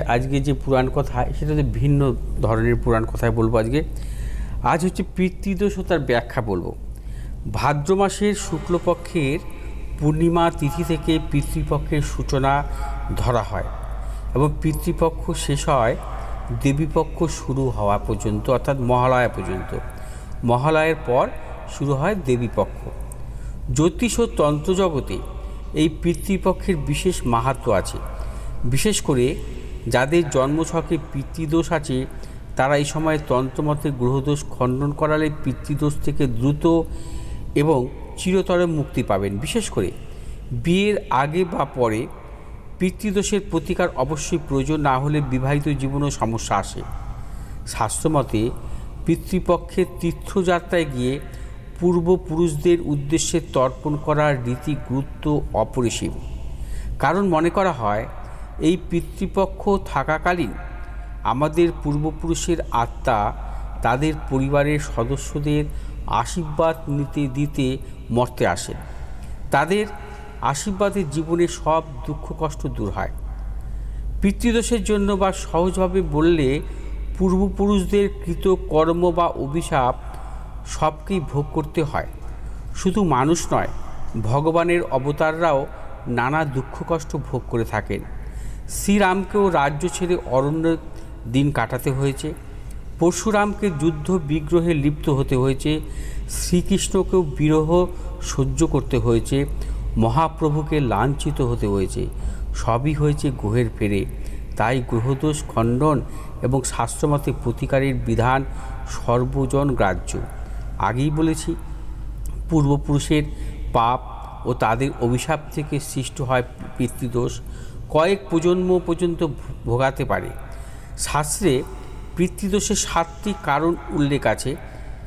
আজকে যে পুরাণ কথা সেটাতে ভিন্ন ধরনের পুরাণ কথাই বলব আজকে। আজ হচ্ছে পিতৃদোষ তার ব্যাখ্যা বলব। ভাদ্র মাসের শুক্লপক্ষের পূর্ণিমা তিথি থেকে পিতৃপক্ষের সূচনা ধরা হয় এবং পিতৃপক্ষ শেষ হয় দেবীপক্ষ শুরু হওয়া পর্যন্ত, অর্থাৎ মহালয়া পর্যন্ত। মহালয়ের পর শুরু হয় দেবীপক্ষ। জ্যোতিষ ও তন্ত্র জগতে এই পিতৃপক্ষের বিশেষ মাহাত্ম আছে। বিশেষ করে যাদের জন্মছকে পিতৃদোষ আছে, তারা এই সময় তন্ত্রমতে গ্রহদোষ খণ্ডন করালে পিতৃদোষ থেকে দ্রুত এবং চিরতরে মুক্তি পাবেন। বিশেষ করে বিয়ের আগে বা পরে পিতৃদোষের প্রতিকার অবশ্যই প্রয়োজন, না হলে বিবাহিত জীবনেও সমস্যা আসে। স্বাস্থ্যমতে পিতৃপক্ষের তীর্থযাত্রায় গিয়ে পূর্বপুরুষদের উদ্দেশ্যে তর্পণ করার রীতি গুরুত্ব অপরিসীম। কারণ মনে করা হয় এই পিতৃপক্ষ থাকাকালীন আমাদের পূর্বপুরুষের আত্মা তাদের পরিবারের সদস্যদের আশীর্বাদ নিতে দিতে মর্তে আসেন তাদের আশীর্বাদে জীবনে সব দুঃখ কষ্ট দূর হয়। পিতৃদোষের জন্য বা সহজভাবে বললে পূর্বপুরুষদের কৃত কর্ম বা অভিশাপ সবকেই ভোগ করতে হয়। শুধু মানুষ নয়, ভগবানের অবতাররাও নানা দুঃখ কষ্ট ভোগ করে থাকেন। শ্রীরামকেও রাজ্য ছেড়ে অরণ্য দিন কাটাতে হয়েছে। পরশুরামকে যুদ্ধ বিগ্রহে লিপ্ত হতে হয়েছে। শ্রীকৃষ্ণকেও বিরহ সহ্য করতে হয়েছে। মহাপ্রভুকে লাঞ্ছিত হতে হয়েছে। সবই হয়েছে গ্রহের ফেরে। তাই গ্রহদোষ খণ্ডন এবং শাস্ত্রমতে প্রতিকারের বিধান সর্বজন গ্রাহ্য। আগেই বলেছি, পূর্বপুরুষের পাপ ও তাদের অভিশাপ থেকে সৃষ্ট হয় পিতৃদোষ। কয়েক প্রজন্ম পর্যন্ত ভোগাতে পারে। শাস্ত্রে পিতৃদোষের সাতটি কারণ উল্লেখ আছে।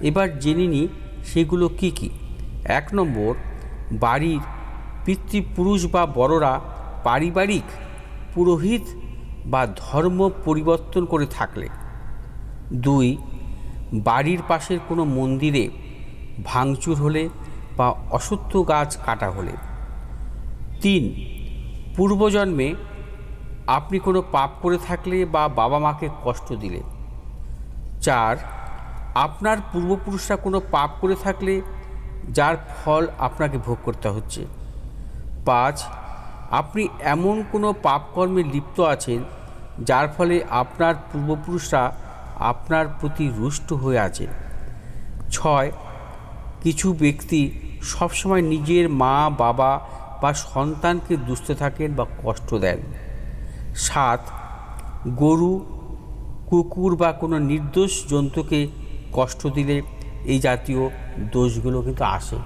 এবার জেনে নিই সেগুলো কি কি। এক নম্বর, বাড়ির পিতৃপুরুষ বা বড়রা পারিবারিক পুরোহিত বা ধর্ম পরিবর্তন করে থাকলে। দুই, বাড়ির পাশের কোনো মন্দিরে ভাঙচুর হলে বা অসত্য গাছ কাটা হলে। তিন, পূর্বজন্মে আপনি কোনো পাপ করে থাকলে বা বাবা মাকে কষ্ট দিলে। চার, আপনার পূর্বপুরুষরা কোনো পাপ করে থাকলে যার ফল আপনাকে ভোগ করতে হচ্ছে। পাঁচ, আপনি এমন কোনো পাপকর্মে লিপ্ত আছেন যার ফলে আপনার পূর্বপুরুষরা আপনার প্রতি রুষ্ট হয়ে আছেন। ছয় কিছু ব্যক্তি সবসময় নিজের মা, বাবা বা সন্তানকে দুষতে থাকেন বা কষ্ট দেন। সাত, গরু, কুকুর বা কোনো নির্দোষ জন্তুকে কষ্ট দিলে এই জাতীয় দোষগুলো কিন্তু আসে।